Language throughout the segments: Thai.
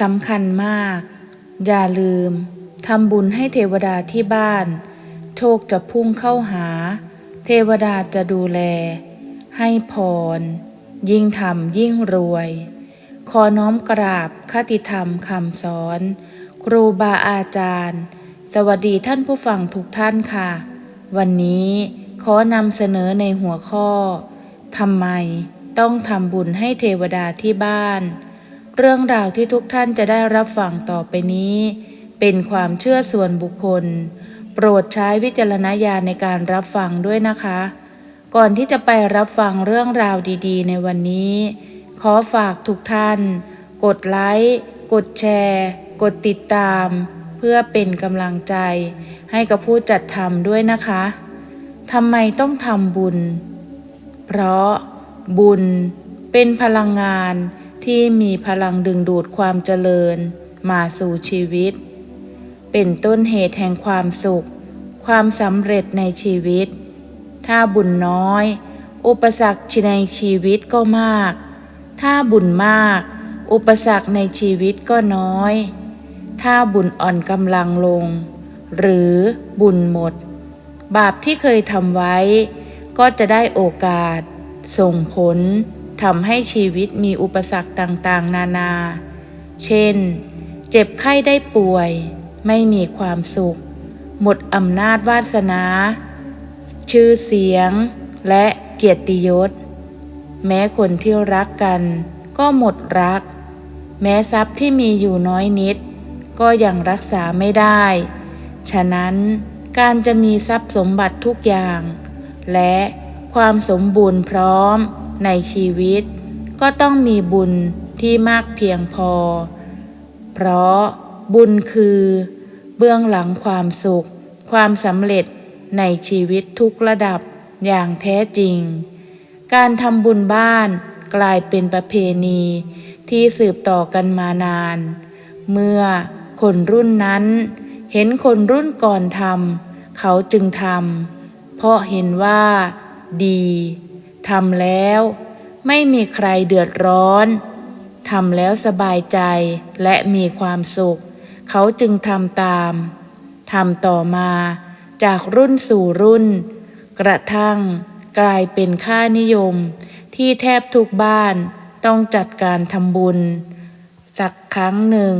สำคัญมาก อย่าลืมทำบุญให้เทวดาที่บ้าน โชคจะพุ่งเข้าหา เทวดาจะดูแล ให้พร ยิ่งทำยิ่งรวย ขอน้อมกราบคติธรรมคำสอน ครูบาอาจารย์ สวัสดีท่านผู้ฟังทุกท่านค่ะ วันนี้ขอนำเสนอในหัวข้อทำไมต้องทำบุญให้เทวดาที่บ้าน เรื่องราวที่ทุกท่านจะได้รับฟังต่อไปนี้ เป็นความเชื่อส่วนบุคคล โปรดใช้วิจารณญาณในการรับฟังด้วยนะคะ ก่อนที่จะไปรับฟังเรื่องราวดีๆ ในวันนี้ ขอฝากทุกท่าน กดไลค์กดแชร์ กดติดตาม เพื่อเป็นกำลังใจ ให้กับผู้จัดทำด้วยนะคะทำไมต้องทำบุญ เพราะบุญเป็นพลังงาน ที่มีพลังดึงดูดความเจริญ มาสู่ชีวิต เป็นต้นเหตุแห่งความสุข ความสำเร็จในชีวิต ถ้าบุญน้อย อุปสรรคในชีวิตก็มาก ถ้าบุญมาก อุปสรรคในชีวิตก็น้อย ถ้าบุญอ่อนกำลังลง หรือบุญหมด บาปที่เคยทำไว้ ก็จะได้โอกาส ส่งผล ทำให้ชีวิตมีอุปสรรคต่างๆ นานา เช่น เจ็บไข้ได้ป่วย ไม่มีความสุข หมดอำนาจวาสนา ชื่อเสียง และเกียรติยศ แม้คนที่รักกัน ก็หมดรัก แม้ทรัพย์ที่มีอยู่น้อยนิด ก็ยังรักษาไม่ได้ ฉะนั้นการจะมีทรัพย์สมบัติทุกอย่าง และความสมบูรณ์พร้อม ในชีวิต ก็ต้องมีบุญที่มากเพียงพอ เพราะบุญคือ เบื้องหลังความสุข ความสำเร็จในชีวิตทุกระดับอย่างแท้จริง การทำบุญบ้านกลายเป็นประเพณีที่สืบต่อกันมานาน เมื่อคนรุ่นนั้น เห็นคนรุ่นก่อนทำเขาจึงทำเพราะเห็นว่า ดี ทำแล้วไม่มีใครเดือดร้อนทำแล้วสบายใจและมีความสุข เขาจึงทำตามทำต่อมาจากรุ่นสู่รุ่น กระทั่งกลายเป็นค่านิยม ที่แทบทุกบ้านต้องจัดการทำบุญ สักครั้งหนึ่ง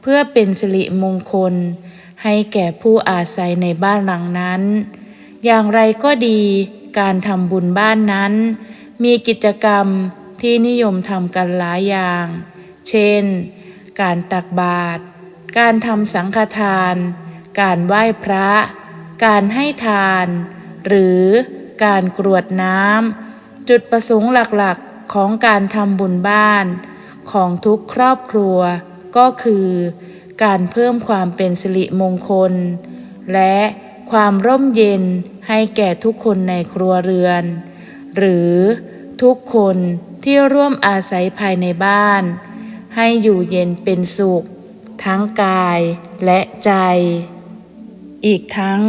เพื่อเป็นสิริมงคล ให้แก่ผู้อาศัยในบ้านหลังนั้น อย่างไรก็ดี การทำบุญบ้านนั้น มีกิจกรรมที่นิยมทำกันหลายอย่าง เช่น การตักบาตร การทำสังฆทาน การไหว้พระ การให้ทาน หรือการกรวดน้ำ จุดประสงค์หลักๆของการทำบุญบ้าน ของทุกครอบครัว ก็คือ การเพิ่มความเป็นสิริมงคล และ ความร่มเย็นให้แก่ทุกคนในครัวเรือน หรือทุกคนที่ร่วมอาศัยภายในบ้าน ให้อยู่เย็นเป็นสุข ทั้งกายและใจ อีกทั้ง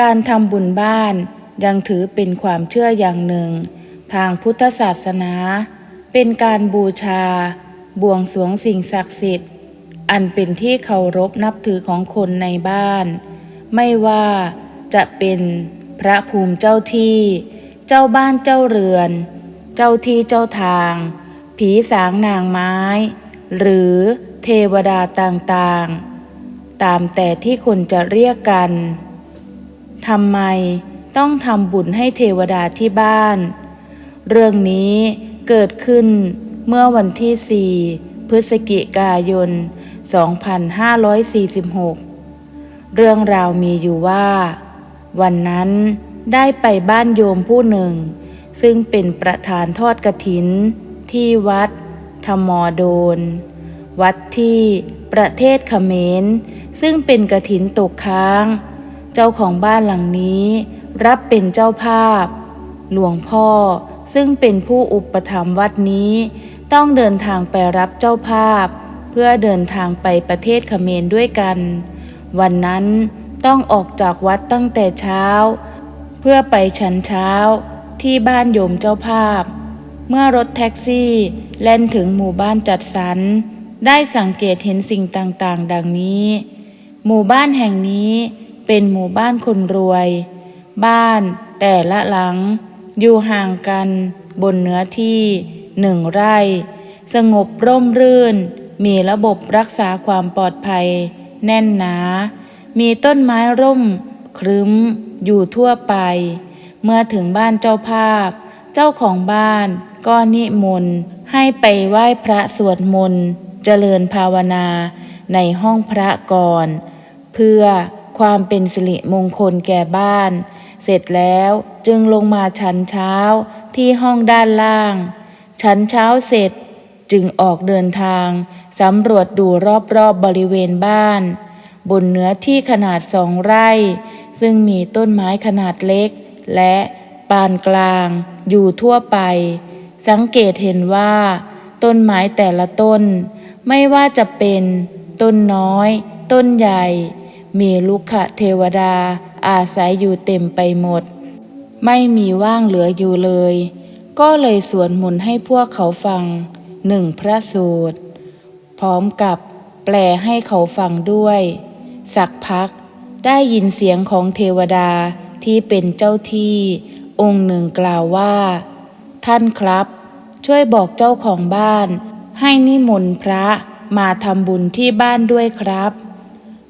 การทำบุญบ้านยังถือเป็นความเชื่ออย่างหนึ่ง ทางพุทธศาสนา เป็นการบูชา บวงสรวงสิ่งศักดิ์สิทธิ์ อันเป็นที่เคารพนับถือของคนในบ้าน ไม่ว่าจะเป็นพระภูมิเจ้าที่ เจ้าบ้านเจ้าเรือน เจ้าที่เจ้าทาง ผีสางนางไม้ หรือเทวดาต่างๆ ตามแต่ที่คนจะเรียกกันทำไมต้องทำบุญให้เทวดาที่บ้าน เรื่องนี้เกิดขึ้นเมื่อวันที่ 4 พฤศจิกายน 2546 เรื่องราวมีอยู่ว่า วันนั้นได้ไปบ้านโยมผู้หนึ่ง ซึ่งเป็นประธานทอดกระถิน ที่วัดธรรมอโดน วัดที่ประเทศเขมร ซึ่งเป็นกระถินตกค้าง เจ้าของบ้านหลังนี้รับเป็นเจ้าภาพ หลวงพ่อซึ่งเป็นผู้อุปถัมภ์วัดนี้ต้องเดินทางไปรับเจ้าภาพ เพื่อเดินทางไปประเทศเขมรด้วยกัน วันนั้นต้องออกจากวัดตั้งแต่เช้า เพื่อไปฉันเช้าที่บ้านโยมเจ้าภาพ เมื่อรถแท็กซี่แล่นถึงหมู่บ้านจัดสรร ได้สังเกตเห็นสิ่งต่างๆ ดังนี้ หมู่บ้านแห่งนี้เป็นหมู่บ้านคนรวย บ้านแต่ละหลัง อยู่ห่างกันบนเนื้อที่หนึ่งไร่ สงบร่มรื่น มีระบบรักษาความปลอดภัย แน่นหนา มีต้นไม้ร่ม ครึ้ม อยู่ทั่วไป เมื่อถึงบ้านเจ้าภาพ เจ้าของบ้านก็นิมนต์ให้ไปไหว้พระสวดมนต์เจริญภาวนาในห้องพระก่อน เพื่อความเป็นสิริมงคลแก่บ้าน เสร็จแล้วจึงลงมาฉันเช้าที่ห้องด้านล่างฉันเช้าเสร็จ จึงออกเดินทาง สำรวจดูรอบๆบบริเวณบ้าน บนเนื้อที่ขนาดสองไร่ ซึ่งมีต้นไม้ขนาดเล็ก และปานกลาง อยู่ทั่วไป สังเกตเห็นว่า ต้นไม้แต่ละต้น ไม่ว่าจะเป็น ต้นน้อย ต้นใหญ่ มีลุกขเทวดา อาศัยอยู่เต็มไปหมด ไม่มีว่างเหลืออยู่เลย ก็เลยสวดมนต์ให้พวกเขาฟัง หนึ่งพระสูตร พร้อมกับแปลให้เขาฟังด้วย สักพักได้ยินเสียงของเทวดาที่เป็นเจ้าที่ องค์หนึ่งกล่าวว่า ท่านครับ ช่วยบอกเจ้าของบ้าน ให้นิมนต์พระมาทำบุญที่บ้านด้วยครับ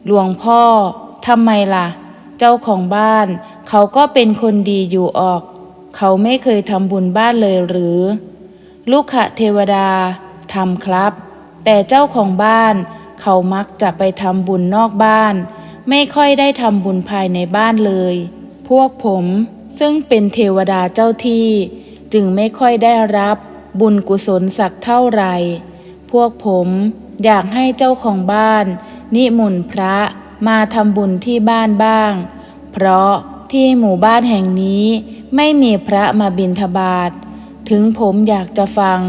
หลวงพ่อทำไมล่ะ เจ้าของบ้าน เขาก็เป็นคนดีอยู่ออก เขาไม่เคยทำบุญบ้านเลยหรือ ลูกขะเทวดาทำครับ แต่เจ้าของบ้าน เขามักจะไปทำบุญนอกบ้าน ไม่ค่อยได้ทำบุญภายในบ้านเลย พวกผมซึ่งเป็นเทวดาเจ้าที่ จึงไม่ค่อยได้รับบุญกุศลสักเท่าไหร่ พวกผมอยากให้เจ้าของบ้าน นิมนต์พระมาทำบุญที่บ้านบ้าง เพราะที่หมู่บ้านแห่งนี้ไม่มีพระมาบิณฑบาต ถึงผมอยากจะฟัง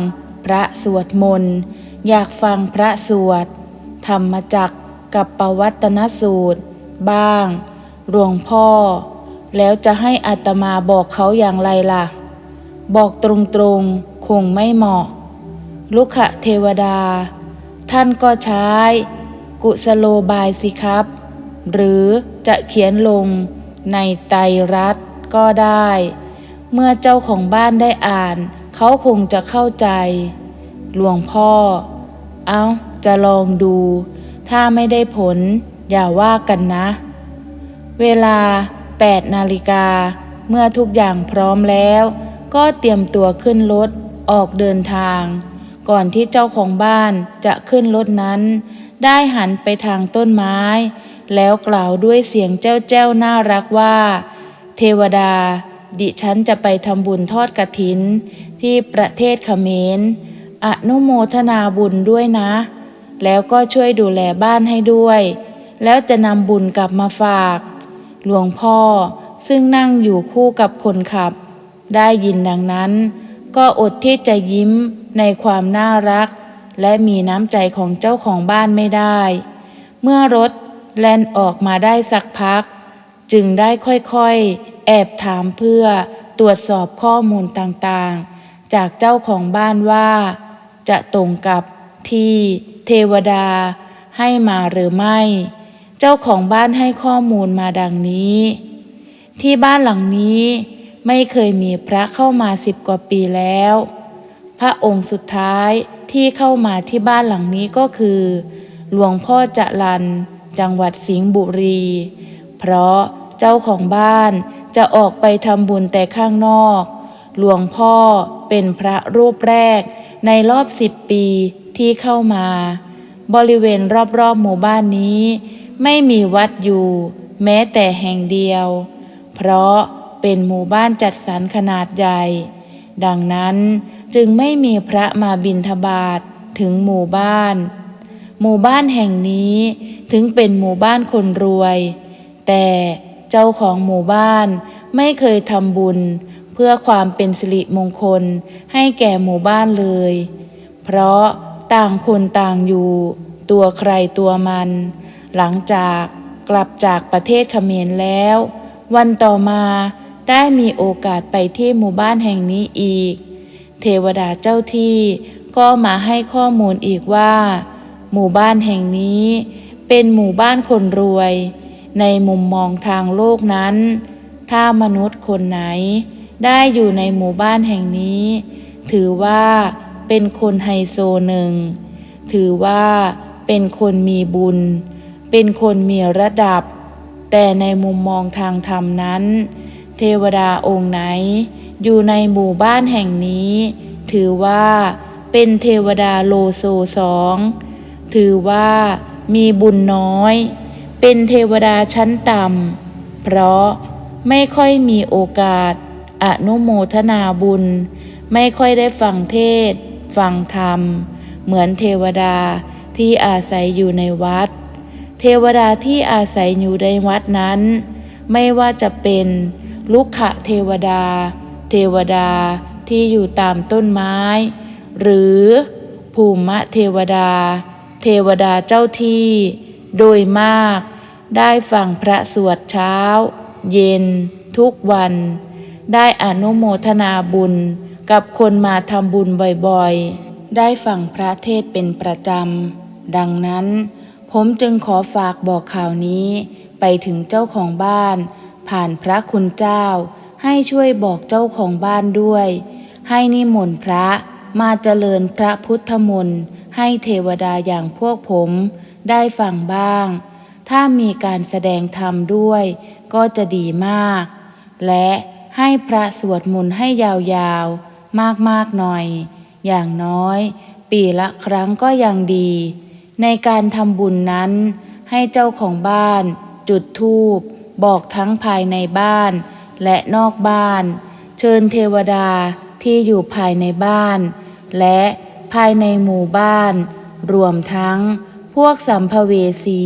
พระสวดมนต์อยากฟังพระสวด ธรรมจักกับปวัตนสูตร บ้าง หลวงพ่อ แล้วจะให้อัตมาบอกเขาอย่างไรล่ะ บอกตรงๆ คงไม่เหมาะ ลุขเทวดา ท่านก็ใช้ กุสโลบายสิครับ หรือจะเขียนลงในไตรรัตก็ได้ เมื่อเจ้าของบ้านได้อ่าน เขาคงจะเข้าใจ หลวงพ่อ เอาจะลองดู ถ้าไม่ได้ผล อย่าว่ากันนะ เวลา8นาฬิกา เมื่อทุกอย่างพร้อมแล้ว ก็เตรียมตัวขึ้นรถ ออกเดินทาง ก่อนที่เจ้าของบ้านจะขึ้นรถนั้น ได้หันไปทางต้นไม้ แล้วกล่าวด้วยเสียงแจ้วแจ้วน่ารักว่า เทวดา ดิฉันจะไปทำบุญทอดกระถิน ที่ประเทศเขมร อนุโมทนาบุญด้วยนะ แล้วก็ช่วยดูแลบ้านให้ด้วย แล้วจะนำบุญกลับมาฝาก หลวงพ่อซึ่งนั่งอยู่คู่กับคนขับ ได้ยินดังนั้น ก็อดที่จะยิ้มในความน่ารัก และมีน้ำใจของเจ้าของบ้านไม่ได้ เมื่อรถแล่นออกมาได้สักพัก จึงได้ค่อยๆ อบถามเพื่อตรวจสอบข้อมูลต่างๆ จากเจ้าของบ้านว่า จะตรงกับที่เทวดาให้มาหรือไม่ เจ้าของบ้านให้ข้อมูลมาดังนี้ ที่บ้านหลังนี้ไม่เคยมีพระเข้ามาสิบกว่าปีแล้ว พระองค์สุดท้ายที่เข้ามาที่บ้านหลังนี้ก็คือ หลวงพ่อจรัน จังหวัดสิงห์บุรี เพราะเจ้าของบ้าน จะออกไปทำบุญแต่ข้างนอก หลวงพ่อเป็นพระรูปแรกในรอบสิบปีที่เข้ามา บริเวณรอบๆหมู่บ้านนี้ ไม่มีวัดอยู่ แม้แต่แห่งเดียว เพราะเป็นหมู่บ้านจัดสรรขนาดใหญ่ ดังนั้นจึงไม่มีพระมาบิณฑบาตถึงหมู่บ้าน หมู่บ้านแห่งนี้ถึงเป็นหมู่บ้านคนรวย แต่ เจ้าของหมู่บ้านไม่เคยทำบุญ เพื่อความเป็นสิริมงคลให้แก่หมู่บ้านเลย เพราะต่างคนต่างอยู่ ตัวใครตัวมัน หลังจากกลับจากประเทศเขมรแล้ว วันต่อมาได้มีโอกาสไปที่หมู่บ้านแห่งนี้อีก เทวดาเจ้าที่ก็มาให้ข้อมูลอีกว่า หมู่บ้านแห่งนี้เป็นหมู่บ้านคนรวย ในมุมมองทางโลกนั้น ถ้ามนุษย์คนไหน ได้อยู่ในหมู่บ้านแห่งนี้ ถือว่าเป็นคนไฮโซหนึ่ง ถือว่าเป็นคนมีบุญ เป็นคนมีระดับ แต่ในมุมมองทางธรรมนั้น เทวดาองค์ไหน อยู่ในหมู่บ้านแห่งนี้ ถือว่าเป็นเทวดาโลโซสอง ถือว่ามีบุญน้อย เป็นเทวดาชั้นต่ำ เพราะไม่ค่อยมีโอกาส อนุโมทนาบุญ ไม่ค่อยได้ฟังเทศ ฟังธรรม เหมือนเทวดาที่อาศัยอยู่ในวัด เทวดาที่อาศัยอยู่ในวัดนั้น ไม่ว่าจะเป็นลุกขะเทวดา เทวดาที่อยู่ตามต้นไม้ หรือภูมิเทวดา เทวดาเจ้าที่ โดยมาก ได้ฟังพระสวดเช้า เย็น ทุกวัน ได้อนุโมทนาบุญกับคนมาทำบุญบ่อยๆ ได้ฟังพระเทศเป็นประจำ ดังนั้น ผมจึงขอฝากบอกข่าวนี้ ไปถึงเจ้าของบ้าน ผ่านพระคุณเจ้า ให้ช่วยบอกเจ้าของบ้านด้วย ให้นิมนต์พระมาเจริญพระพุทธมนต์ให้เทวดาอย่างพวกผม ได้ฟังบ้าง ถ้ามีการแสดงธรรมด้วย ก็จะดีมาก และให้พระสวดมนต์ให้ยาวๆ มากๆหน่อย อย่างน้อย ปีละครั้งก็ยังดี ในการทำบุญนั้น ให้เจ้าของบ้าน จุดธูป บอกทั้งภายในบ้าน และนอกบ้าน เชิญเทวดาที่อยู่ภายในบ้าน และภายในหมู่บ้าน รวมทั้ง พวกสัมภเวสี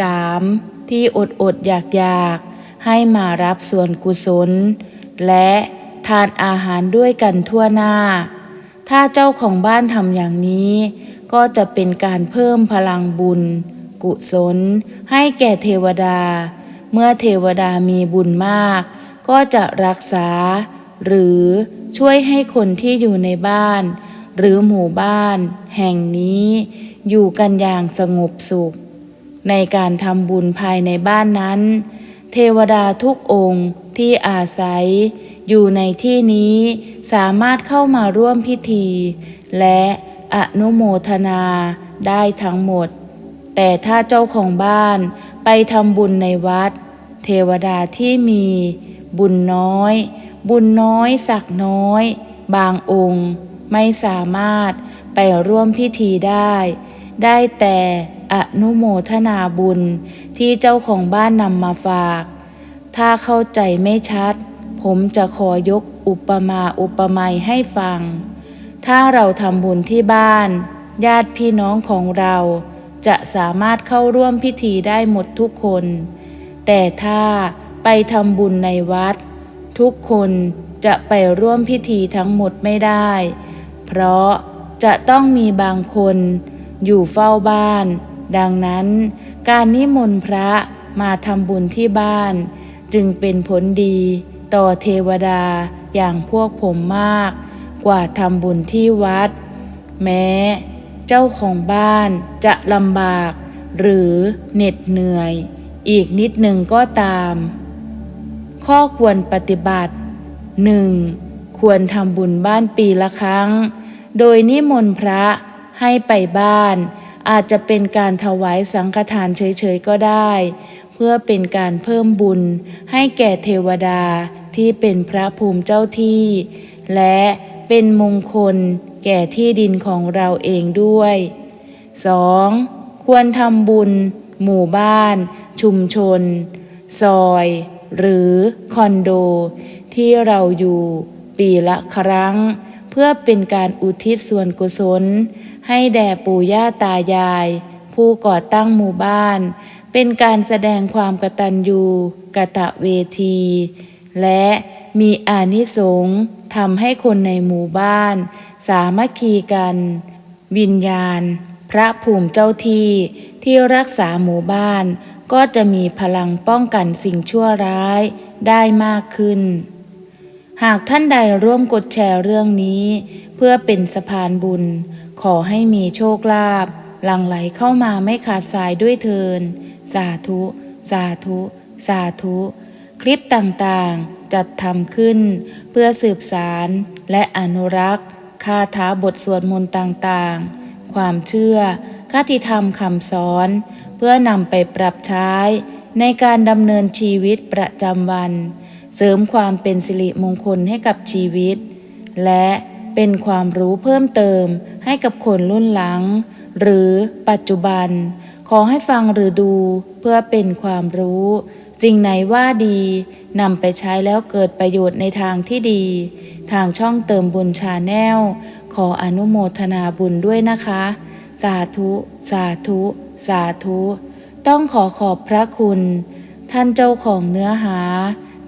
3. ที่อดอดอยากอยากให้มารับส่วนกุศล และทานอาหารด้วยกันทั่วหน้า ถ้าเจ้าของบ้านทำอย่างนี้ ก็จะเป็นการเพิ่มพลังบุญ กุศล ให้แก่เทวดา เมื่อเทวดามีบุญมาก ก็จะรักษา หรือช่วยให้คนที่อยู่ในบ้าน หรือหมู่บ้าน แห่งนี้ อยู่กันอย่างสงบสุข ในการทำบุญภายในบ้านนั้น เทวดาทุกองค์ที่อาศัย อยู่ในที่นี้สามารถเข้ามาร่วมพิธี และอนุโมทนาได้ทั้งหมด แต่ถ้าเจ้าของบ้านไปทำบุญในวัด เทวดาที่มี บุญน้อย บุญน้อยสักน้อย บางองค์ไม่สามารถไปร่วมพิธีได้ ได้แต่อนุโมทนาบุญที่เจ้าของบ้านนำมาฝาก ถ้าเข้าใจไม่ชัด ผมจะขอยกอุปมาอุปไมยให้ฟัง ถ้าเราทำบุญที่บ้าน ญาติพี่น้องของเราจะสามารถเข้าร่วมพิธีได้หมดทุกคน แต่ถ้าไปทำบุญในวัด ทุกคนจะไปร่วมพิธีทั้งหมดไม่ได้ เพราะจะต้องมีบางคน อยู่เฝ้าบ้าน ดังนั้น การนิมนต์พระมาทำบุญที่บ้าน จึงเป็นผลดีต่อเทวดาอย่างพวกผมมาก กว่าทำบุญที่วัด แม้ เจ้าของบ้านจะลำบาก หรือเหน็ดเหนื่อย อีกนิดหนึ่งก็ตาม ข้อควรปฏิบัติ 1. ควรทำบุญบ้านปีละครั้ง โดยนิมนต์พระ ให้ไปบ้าน อาจจะเป็นการถวายสังฆทานเฉยๆก็ได้ เพื่อเป็นการเพิ่มบุญ ให้แก่เทวดาที่เป็นพระภูมิเจ้าที่ และเป็นมงคลแก่ที่ดินของเราเองด้วย 2. ควรทำบุญ หมู่บ้าน ชุมชน ซอย หรือคอนโด ที่เราอยู่ปีละครั้ง เพื่อเป็นการอุทิศส่วนกุศล ให้แด่ปู่ย่าตายาย ผู้ก่อตั้งหมู่บ้าน เป็นการแสดงความกตัญญูกะตะเวที และมีอานิสงส์ทำให้คนในหมู่บ้าน สามัคคีกัน วิญญาณ พระภูมิเจ้าที่ที่รักษาหมู่บ้าน ก็จะมีพลังป้องกันสิ่งชั่วร้ายได้มากขึ้น หากท่านใดร่วมกดแชร์เรื่องนี้ เพื่อเป็นสะพานบุญ ขอให้มีโชคลาภหลั่งไหลเข้ามาไม่ขาดสายด้วยเทิน สาธุ สาธุ สาธุ คลิปต่างๆ จัดทำขึ้น เพื่อสืบสารและอนุรักษ์คาถาบทสวดมนต์ต่างๆ ความเชื่อคติธรรมคำสอน เพื่อนำไปปรับใช้ ในการดำเนินชีวิตประจำวัน เสริมความเป็นสิริมงคลให้กับชีวิต และ เป็นความรู้เพิ่มเติมให้กับคนรุ่นหลัง หรือปัจจุบัน ขอให้ฟังหรือดูเพื่อเป็นความรู้สิ่งไหนว่าดีนำไปใช้แล้วเกิดประโยชน์ในทางที่ดี ทางช่องเติมบุญชาแนล ขออนุโมทนาบุญด้วยนะคะ สาธุ สาธุ สาธุ ต้องขอขอบพระคุณ ท่านเจ้าของเนื้อหา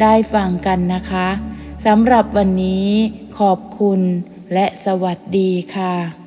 ได้ฟังกันนะคะสำหรับวันนี้ขอบคุณและสวัสดีค่ะ